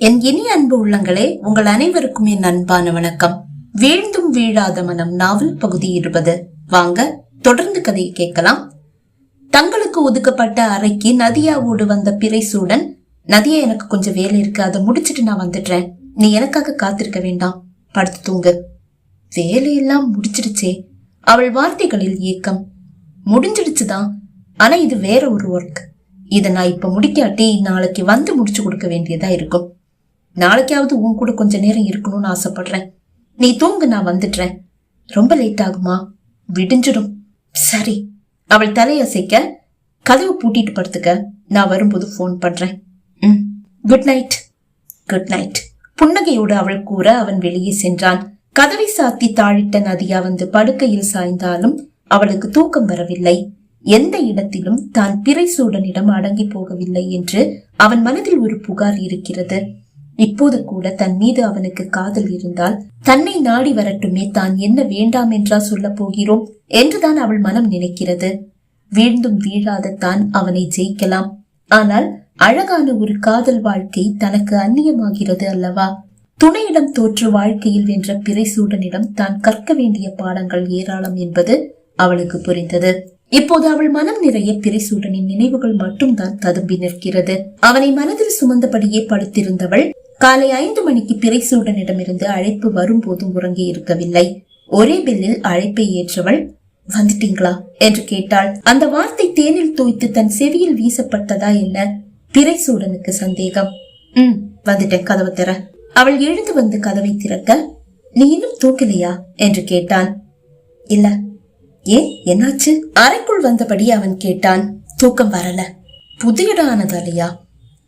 என் இனிய அன்பு உள்ளங்களே உங்கள் அனைவருக்கும் என் அன்பான வணக்கம். வீழ்ந்தும் வீழாத மனம் நாவல் பகுதி இருபது. வாங்க தொடர்ந்து கதையை கேட்கலாம். தங்களுக்கு ஒதுக்கப்பட்ட அறைக்கு நதியாவோடு வந்த பிறைசூடன் நதியா எனக்கு கொஞ்சம் வேலை இருக்கு அதை முடிச்சிட்டு நான் வந்துடுறேன். நீ எனக்காக காத்திருக்க வேண்டாம். படுத்து தூங்கு. வேலையெல்லாம் முடிச்சிடுச்சே. அவள் வார்த்தைகளில் ஏக்கம். முடிஞ்சிடுச்சுதான். ஆனா இது வேற ஒரு ஒர்க் இதை நான் இப்ப முடிக்காட்டி நாளைக்கு வந்து முடிச்சு கொடுக்க வேண்டியதா இருக்கும். நாளைக்காவது உன் கூட கொஞ்ச நேரம் இருக்கணும்னு ஆசைப்படுறேன். நீ தூங்கு நான் வந்துடுறேன். ரொம்ப லேட் ஆகுமா? விடிஞ்சிடும். சரி. அவள் தலையசைக்க கதவு பூட்டிட்டு படுத்துக்க நான் வரும்போது ஃபோன் பண்றேன். ம். குட் நைட் குட் நைட் புன்னகையோடு அவள் கூற அவன் வெளியே சென்றான். கதவை சாத்தி தாழிட்ட நதியா வந்து படுக்கையில் சாய்ந்தாலும் அவளுக்கு தூக்கம் வரவில்லை. எந்த இடத்திலும் தான் பிறைசூடனிடம் அடங்கி போகவில்லை என்று அவன் மனதில் ஒரு புகார் இருக்கிறது. இப்போது கூட தன் மீது அவனுக்கு காதல் இருந்தால் தன்னை நாடி வரட்டுமே தான் என்ன வேண்டாம் என்றா சொல்லப் போகிறோம் என்றுதான் அவள் மனம் நினைக்கிறது. வீழ்ந்தும் வீழாத தான் அவனை ஜெயிக்கலாம். ஆனால் அழகான ஒரு காதல் வாழ்க்கை தனக்கு அந்நியமாகிறது அல்லவா? துணையிடம் தோற்று வாழ்க்கையில் வென்ற பிறைசூடனிடம் தான் கற்க வேண்டிய பாடங்கள் ஏராளம் என்பது அவளுக்கு புரிந்தது. இப்போது அவள் மனம் நிறைய பிறைசூடனின் நினைவுகள் மட்டும்தான் ததும்பி நிற்கிறது. அவனை மனதில் சுமந்தபடியே படுத்திருந்தவள் காலை ஐந்து மணிக்கு பிரைசூடனிடமிருந்து அழைப்பு வரும்போதும் உறங்கி இருக்கவில்லை. ஒரே பில்லில் அழைப்பை ஏற்றவள் வந்துட்டீங்களா? என்று கேட்டாள். அந்த வார்த்தை தேனில் தோய்த்து தன் செவியில் வீசப்பட்டதா என்ன? பிரைசூடனுக்கு சந்தேகம். உம் வந்துட்டேன் கதவை தர அவள் எழுந்து வந்து கதவை திறக்க நீ இன்னும் தூக்கலையா என்று கேட்டான். இல்ல. ஏன்? என்னாச்சு? அறைக்குள் வந்தபடி அவன் கேட்டான். தூக்கம் வரல. புது இடம் ஆனதாலையா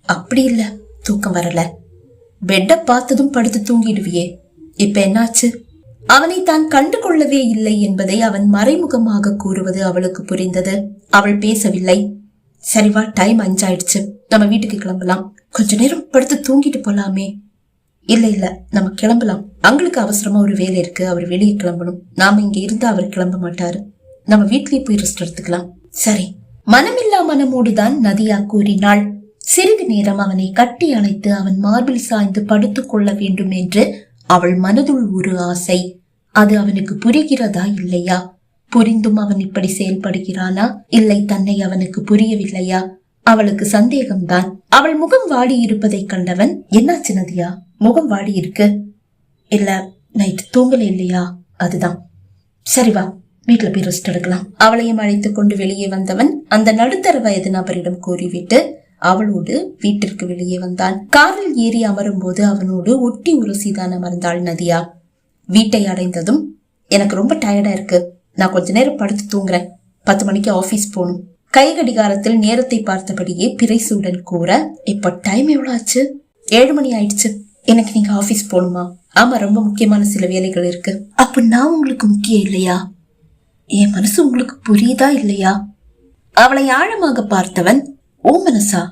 அப்படி இல்ல தூக்கம் வரல. பெட்ட பார்த்ததும் படுத்து தூங்கிடுவியே. இப்ப என்னாச்சு? அவனை தான் கண்டு கொள்ளவே இல்லை என்பதை அவன் மறைமுகமாக கூறுவது அவளுக்கு புரிந்தது. அவள் பேசவில்லை. சரிவா டைம் அஞ்சாயிடுச்சு. நம்ம வீட்டுக்கு கிளம்பலாம். கொஞ்ச நேரம் படுத்து தூங்கிட்டு போலாமே. இல்ல இல்ல நம்ம கிளம்பலாம். அவங்களுக்கு அவசரமா ஒரு வேலை இருக்கு. அவர் வெளியே கிளம்பணும். நாம இங்க இருந்து அவர் கிளம்ப மாட்டாரு. நம்ம வீட்லயே போய் ரெஸ்ட் எடுத்துக்கலாம். சரி. மனமில்லா மனமோடுதான் நதியா கூறினாள். சிறிது நேரம் அவனை கட்டி அணைத்து அவன் மார்பில் சாய்ந்து படுத்துக் கொள்ள வேண்டும் என்று அவள் மனதுள் ஒரு ஆசை. அது அவனுக்கு புரிகிறதா இல்லையா? புரிந்தும் அவன் இப்படி செயல்படுகிறானா? இல்லை தன்னை அவனுக்கு புரியவில்லையா? அவளுக்கு சந்தேகம்தான். அவள் முகம் வாடி இருப்பதை கண்டவன் என்னாச்சு நதியா? முகம் வாடி இருக்கு. இல்ல நைட் தூங்கல இல்லையா? அதுதான். சரி வா வீட்டுல போய் ரெஸ்ட் எடுக்கலாம். அவளையும் அழைத்துக் கொண்டு வெளியே வந்தவன் அந்த நடுத்தர வயது நபரிடம் கூறிவிட்டு அவளோடு வீட்டிற்கு வெளியே வந்தான். காரில் ஏறி அமரும் போது அவனோடு ஒட்டி உரசிதான் அமர்ந்தாள் நதியா. வீட்டை அடைந்ததும் எனக்கு ரொம்ப டயர்டா இருக்கு. நான் கொஞ்ச நேரம் படுத்து தூங்குறேன். பத்து மணிக்கு ஆபீஸ் போகணும். கை கடிகாரத்தில் நேரத்தை பார்த்தபடியே பிறைசூடன் கூற இப்ப டைம் எவ்வளவு ஆச்சு? ஏழு மணி ஆயிடுச்சு. எனக்கு நீங்க ஆபீஸ் போகணுமா? ஆமா ரொம்ப முக்கியமான சில வேலைகள் இருக்கு. அப்ப நான் உங்களுக்கு முக்கியம் இல்லையா? என் மனசு உங்களுக்கு புரியுதா இல்லையா? அவளை ஆழமாக பார்த்தவன் ஓ மனசா?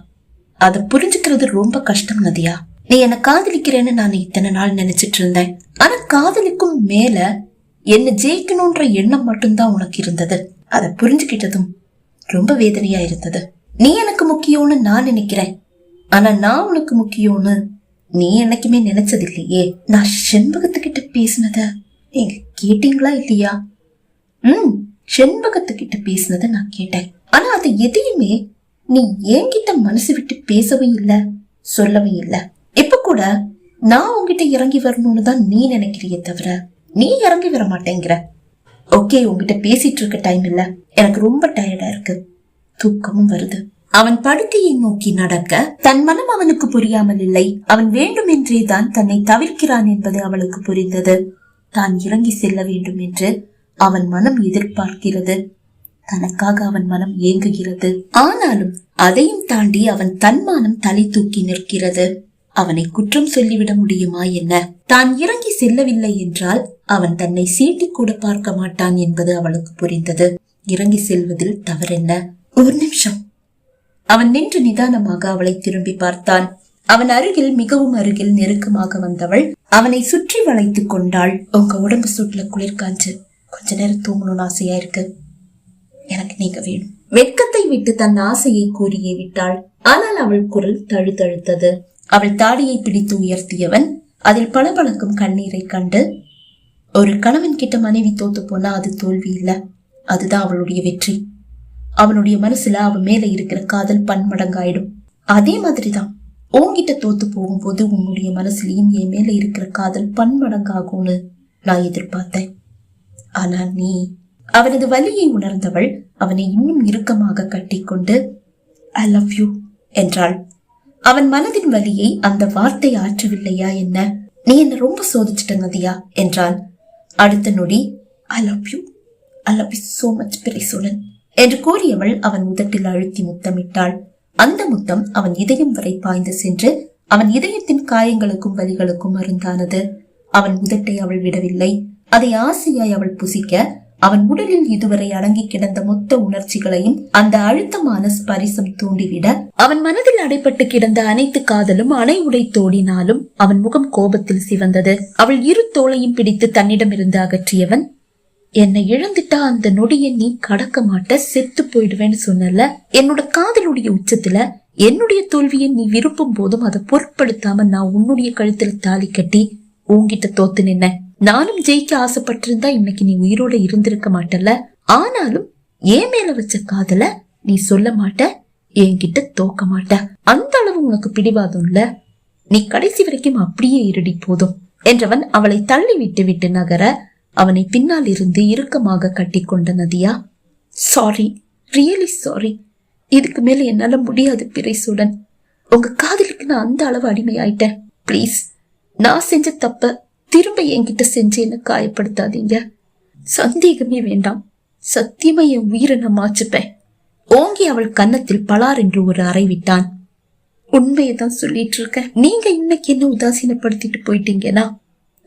அத புரிஞ்சுக்கிறது ரொம்ப கஷ்டம் நதியா. நீ என்ன காதலிக்கிறேன்னு நான் இத்தனை நாள் நினைச்சிட்டு இருந்தேன். ஆனா காதலிக்கும் மேல என்ன ஜெயிக்கணும்ன்ற எண்ணம் மட்டும்தான் உனக்கு இருந்தது. அதை புரிஞ்சுக்கிட்டதும் ரொம்ப வேதனையா இருந்தது. நீ எனக்கு முக்கியம்னு நான் நினைக்கிறேன். ஆனா நான் உனக்கு முக்கியம்னு நீ என்னைக்குமே நினைச்சது இல்லையே நான் செண்பகத்துக்கிட்ட பேசினத நீங்க கேட்டீங்களா இல்லையா? ம் செண்பகத்துக்கிட்ட பேசினத நான் கேட்டேன். ஆனா அது எதையுமே நீ என்கிட்ட மனசு விட்டு பேசவும் இல்ல சொல்லவும் இல்ல. இப்ப கூட நான் உங்ககிட்ட இறங்கி வரணும்னு தான் நீ நினைக்கிறிய தவிர நீ இறங்கி வர மாட்டேங்கிற. ஓகே உங்ககிட்ட பேசிட்டு இருக்க டைம் இல்ல. எனக்கு ரொம்ப டயர்டா இருக்கு. தூக்கமும் வருது. அவன் படுக்கையை நோக்கி நடக்க தன் மனம் அவனுக்கு புரியாமல் இல்லை. அவன் வேண்டுமென்றே தான் தன்னை தவிர்க்கிறான் என்பது அவளுக்கு புரிந்தது. தான் இறங்கி செல்ல வேண்டும் என்று அவன் மனம் எதிர்பார்க்கிறது. தனக்காக அவன் மனம் ஏங்குகிறது. ஆனாலும் அதையும் தாண்டி அவன் தன்மானம் தலை தூக்கி நிற்கிறது. அவனை குற்றம் சொல்லிவிட முடியுமா என்ன? தான் இறங்கி செல்லவில்லை என்றால் அவன் தன்னை சீட்டி கூட பார்க்க மாட்டான் என்பது அவளுக்கு புரிந்தது. இறங்கி செல்வதில் தவறென்ன? ஒரு நிமிஷம். அவன் நின்று நிதானமாக அவளை திரும்பி பார்த்தான். அவன் அருகில் மிகவும் அருகில் நெருக்கமாக வந்தவள் அவனை சுற்றி வளைத்துக் கொண்டாள். உங்க உடம்பு சுட்டுல குளிர்காஞ்சு. கொஞ்ச நேரம் தூங்கணும்னு ஆசையா இருக்கு. எனக்கு நீங்க வேணும் வெட்கத்தை விட்டு தன் ஆசையை கூறியே விட்டாள். ஆனால் அவள் குரல் தழுதழுத்தது அவள் தாடியை பிடித்து உயர்த்தியவன் அதில் பளபளக்கும் கண்ணீரை கண்டு ஒரு கணவன் கிட்ட மனைவி தோத்து போனா அது தோல்வி இல்ல. அதுதான் அவளுடைய வெற்றி. அவனுடைய மனசுல அவன் மேல இருக்கிற காதல் பன்மடங்காயிடும். அதே மாதிரிதான் உன்கிட்ட தோத்து போகும்போது உன்னுடைய மனசுலயும் என் மேல இருக்கிற காதல் பன்மடங்காகும்னு நான் எதிர்பார்த்தேன். ஆனா நீ அவனது வலியை உணர்ந்தவள் அவனை இன்னும் இறுக்கமாக கட்டிக்கொண்டு ஐ லவ் யூ என்றாள். அவன் மனதின் வலியை அந்த வார்த்தை ஆற்றவில்லையா என்ன? நீ என்ன ரொம்ப சோதிச்சிட்ட நதியா என்றாள் அடுத்த நொடி I love you I love you so much பிரிசுடன் என்று கூறியவள் அவன் உதட்டில் அழுத்தி முத்தமிட்டாள். அந்த முத்தம் அவன் இதயம் வரை பாய்ந்து சென்று அவன் இதயத்தின் காயங்களுக்கும் வலிகளுக்கும் மருந்தானது. அவன் உதட்டை அவள் விடவில்லை. அதை ஆசையாய் அவள் புசிக்க அவன் உடலில் இதுவரை அடங்கி கிடந்த மொத்த உணர்ச்சிகளையும் அந்த அழுத்தமான ஸ்பரிசம் தூண்டிவிட அவன் மனதில் அடைப்பட்டு கிடந்த அனைத்து காதலும் அணை உடை தோடினாலும் அவன் முகம் கோபத்தில் சிவந்தது. அவள் இரு தோளையும் பிடித்து தன்னிடமிருந்து அகற்றியவன் என்னை இழந்துட்டா அந்த நொடியை நீ கடக்க மாட்ட செத்து போயிடுவேன்னு சொன்னல என்னோட காதலுடைய உச்சத்துல என்னுடைய தோல்வியை நீ விரும்பும் போதும் அதை பொருட்படுத்தாம நான் உன்னுடைய கழுத்துல தாலி கட்டி உன்கிட்ட தோத்து நின்ன நானும் ஜெயிக்க ஆசைப்பட்டிருந்தா இன்னைக்கு நீ உயிரோட இருந்திருக்க மாட்டல்ல. ஆனாலும் ஏன் மேல வச்ச காதல நீ சொல்ல மாட்ட என்கிட்ட தோக்க மாட்ட. அந்த அளவு உனக்கு பிடிவாதம் இல்ல. நீ கடைசி வரைக்கும் அப்படியே இருடி போதும் என்றவன் அவளை தள்ளி விட்டு விட்டு நகர அவனை பின்னால் இருந்து இறுக்கமாக கட்டிக்கொண்ட நதியா சாரி ரியலி சாரி இதுக்கு மேல என்னால முடியாது பிரைசுடன் உங்க காதலுக்கு நான் அந்த அளவு அடிமையாயிட்டேன். ப்ளீஸ் நான் செஞ்ச தப்ப திரும்ப என்கிட்ட செஞ்சு என்ன காயப்படுத்தாதீங்க. சந்தேகமே வேண்டாம். சத்தியமா என் உயிரை நான் மாச்சுப்பேன் ஓங்கி அவள் கன்னத்தில் பலார் என்று ஒரு அறை விட்டான். உண்மையை தான் சொல்லிட்டு இருக்கேன் நீங்க இன்னைக்கு என்ன உதாசீனப்படுத்திட்டு போயிட்டீங்கன்னா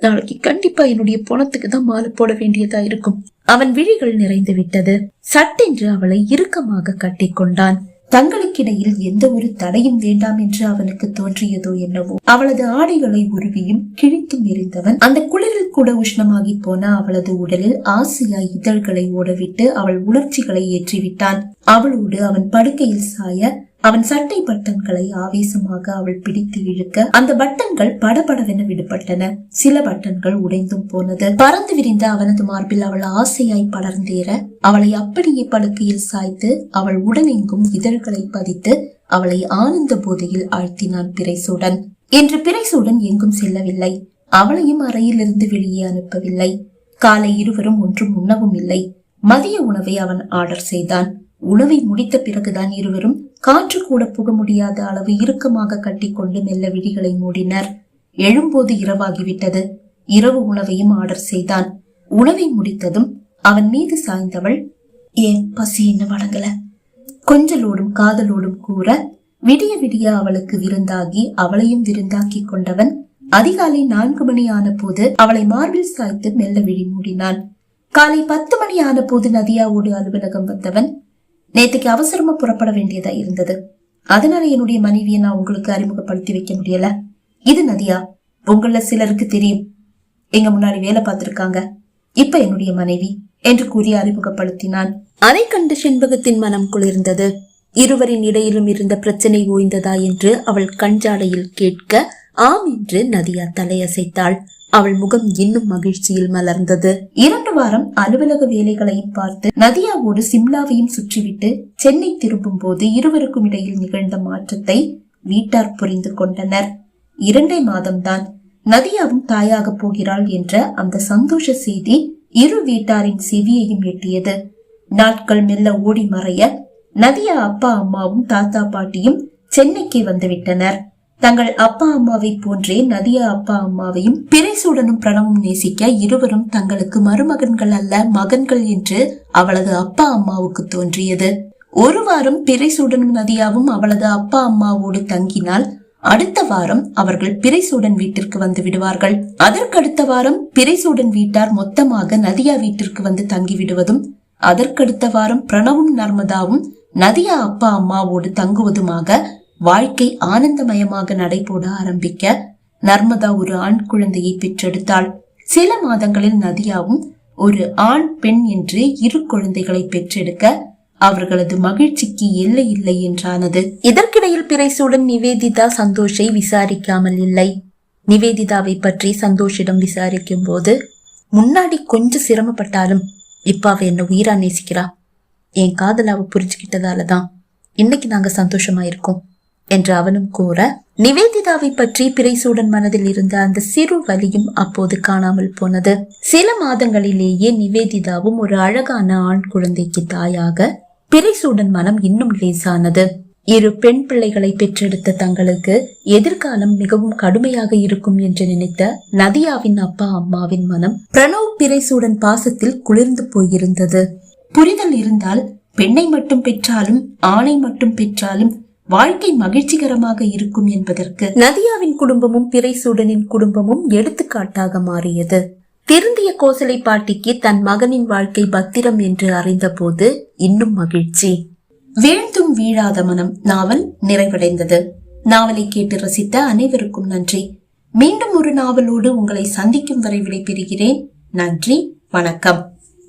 நாளைக்கு கண்டிப்பா என்னுடைய பணத்துக்கு தான் மாலை போட வேண்டியதா இருக்கும். அவன் விழிகள் நிறைந்து விட்டது. சட்டென்று அவளை இறுக்கமாக கட்டிக்கொண்டான் தங்களுக்கிடையில் எந்த ஒரு தடையும் வேண்டாம் என்று அவனுக்கு தோன்றியதோ என்னவோ. அவளது ஆடைகளை உருவியும் கிழித்தும் எறிந்தவன் அந்த குளிரில் கூட உஷ்ணமாகி போன அவளது உடலில் ஆசையாய் இதழ்களை ஓடவிட்டு அவள் உணர்ச்சிகளை ஏற்றிவிட்டான். அவளோடு அவன் படுக்கையில் சாய அவன் சட்டை பட்டன்களை ஆவேசமாக அவள் பிடித்து இழுக்க அந்த பட்டன்கள் படபடவென விடுபட்டன. சில பட்டன்கள் உடைந்தும் போனது. பறந்து விரிந்த அவனது மார்பில் அவள் ஆசையாய் படர்ந்தேற. அவளை அப்படியே படுக்கையில் சாய்த்து அவள் உடனெங்கும் இதழ்களை பதித்து அவளை ஆனந்த போதையில் ஆழ்த்தினான் பிரைசூடன் இன்று பிரைசூடன் எங்கும் செல்லவில்லை. அவளையும் அறையிலிருந்து வெளியே அனுப்பவில்லை. காலை இருவரும் ஒன்றும் உண்ணவும் இல்லை. மதிய உணவை அவன் ஆர்டர் செய்தான். உணவை முடித்த பிறகுதான் இருவரும் காற்று கூட புக முடியாத அளவு இறுக்கமாக கட்டிக்கொண்டு மெல்ல விழிகளை மூடினர். எழும்போது இரவாகிவிட்டது. இரவு உணவையும் ஆர்டர் செய்தான். உணவை முடித்ததும் அவன் மீது சாய்ந்தவள் ஏன் பசி என்ன வழங்கல? கொஞ்சலோடும் காதலோடும் கூற விடிய விடிய அவளுக்கு விருந்தாகி அவளையும் விருந்தாக்கி கொண்டவன் அதிகாலை நான்கு மணி ஆன போது அவளை மார்பில் சாய்த்து மெல்ல விழி மூடினான். காலை பத்து மணி ஆன போது நதியாவோடு அலுவலகம் வந்தவன் நேத்துக்கு அவசரமா புறப்பட வேண்டியதா இருந்தது. அதனால என்னுடைய மனைவியை நான் உங்களுக்கு அறிமுகப்படுத்தி வைக்க முடியல. இது நதியா உங்கள சிலருக்கு தெரியும். எங்க முன்னாடி வேலை பார்த்திருக்காங்க. இப்ப என்னுடைய மனைவி என்று கூறி அறிமுகப்படுத்தினான். அதை கண்டு செண்பகத்தின் மனம் குளிர்ந்தது. இருவரின் இடையிலும் இருந்த பிரச்சனை ஓய்ந்ததா என்று அவள் கஞ்சாலையில் கேட்க ஆம் என்று நதியா தலையசைத்தாள். அவள் முகம் இன்னும் மகிழ்ச்சியில் மலர்ந்தது. இரண்டு வாரம் அலுவலக வேலைகளையும் பார்த்து நதியாவோடு சிம்லாவையும் சுற்றிவிட்டு சென்னை திரும்பும் போது இருவருக்கும் இடையில் நிகழ்ந்த மாற்றத்தை வீட்டார் புரிந்து கொண்டனர். இரண்டே மாதம்தான் நதியாவும் தாயாக போகிறாள் என்ற அந்த சந்தோஷ செய்தி இரு வீட்டாரின் செவியையும் எட்டியது. நாட்கள் மெல்ல ஓடி மறைய நதியா அப்பா அம்மாவும் தாத்தா பாட்டியும் சென்னைக்கு வந்துவிட்டனர். தங்கள் அப்பா அம்மாவை போன்றே நதியா அப்பா அம்மாவையும் பிறைசூடனும் பிரணவும் நேசிக்க இருவரும் தங்களுக்கு மருமகன்கள் அல்ல மகன்கள் என்று அவளது அப்பா அம்மாவுக்கு தோன்றியது. ஒரு வாரம் பிறைசூடனும் நதியாவும் அவளது அப்பா அம்மாவோடு தங்கினால் அடுத்த வாரம் அவர்கள் பிறைசூடன் வீட்டிற்கு வந்து விடுவார்கள். அதற்கடுத்த வாரம் பிறைசூடன் வீட்டார் மொத்தமாக நதியா வீட்டிற்கு வந்து தங்கி விடுவதும் அதற்கடுத்த வாரம் பிரணவும் நர்மதாவும் நதியா அப்பா அம்மாவோடு தங்குவதுமாக வாழ்க்கை ஆனந்தமயமாக நடைபோட ஆரம்பிக்க நர்மதா ஒரு ஆண் குழந்தையை பெற்றெடுத்தாள். சில மாதங்களில் நதியாவும் ஒரு ஆண் பெண் என்று இரு குழந்தைகளை பெற்றெடுக்க அவர்களது மகிழ்ச்சிக்கு எல்லை இல்லை என்றானது. இதற்கிடையில் பிரைசுடன் நிவேதிதா சந்தோஷை விசாரிக்காமல் இல்லை. நிவேதிதாவை பற்றி சந்தோஷிடம் விசாரிக்கும் போது முன்னாடி கொஞ்சம் சிரமப்பட்டாலும் இப்ப அவ என்ன உயிரா நேசிக்கிறா? என் காதல் அவ புரிஞ்சுக்கிட்டதாலதான். இன்னைக்கு நாங்க சந்தோஷமா இருக்கோம். என்று அவனும் கூற நிவேதிதாவை பற்றி பிறைசூடன் மனதில் இருந்த அந்த சிறு வலியும் அப்போது காணாமல் போனது. சில மாதங்களிலேயே நிவேதிதாவும் ஒரு அழகான ஆண் குழந்தைக்கு தாயாக பிரைசூடன் மனம் இன்னும் லேசானது. இரு பெண் பிள்ளைகளை பெற்றெடுத்த தங்களுக்கு எதிர்காலம் மிகவும் கடுமையாக இருக்கும் என்று நினைத்த நதியாவின் அப்பா அம்மாவின் மனம் பிரணவ் பிறைசூடன் பாசத்தில் குளிர்ந்து போயிருந்தது. புரிதல் இருந்தால் பெண்ணை மட்டும் பெற்றாலும் ஆணை மட்டும் பெற்றாலும் வாழ்க்கை மகிழ்ச்சிகரமாக இருக்கும் என்பதற்கு நதியாவின் குடும்பமும் பிறைசூடனின் குடும்பமும் எடுத்துக்காட்டாக மாறியது. திருந்திய கோசலை பாட்டிக்கு தன் மகனின் வாழ்க்கை பத்திரம் என்று அறிந்தபோது இன்னும் மகிழ்ச்சி. வீழ்ந்தும் வீழாத மனம் நாவல் நிறைவடைந்தது. நாவலை கேட்டு ரசித்த அனைவருக்கும் நன்றி. மீண்டும் ஒரு நாவலோடு உங்களை சந்திக்கும் வரை விடைபெறுகிறேன். நன்றி வணக்கம்.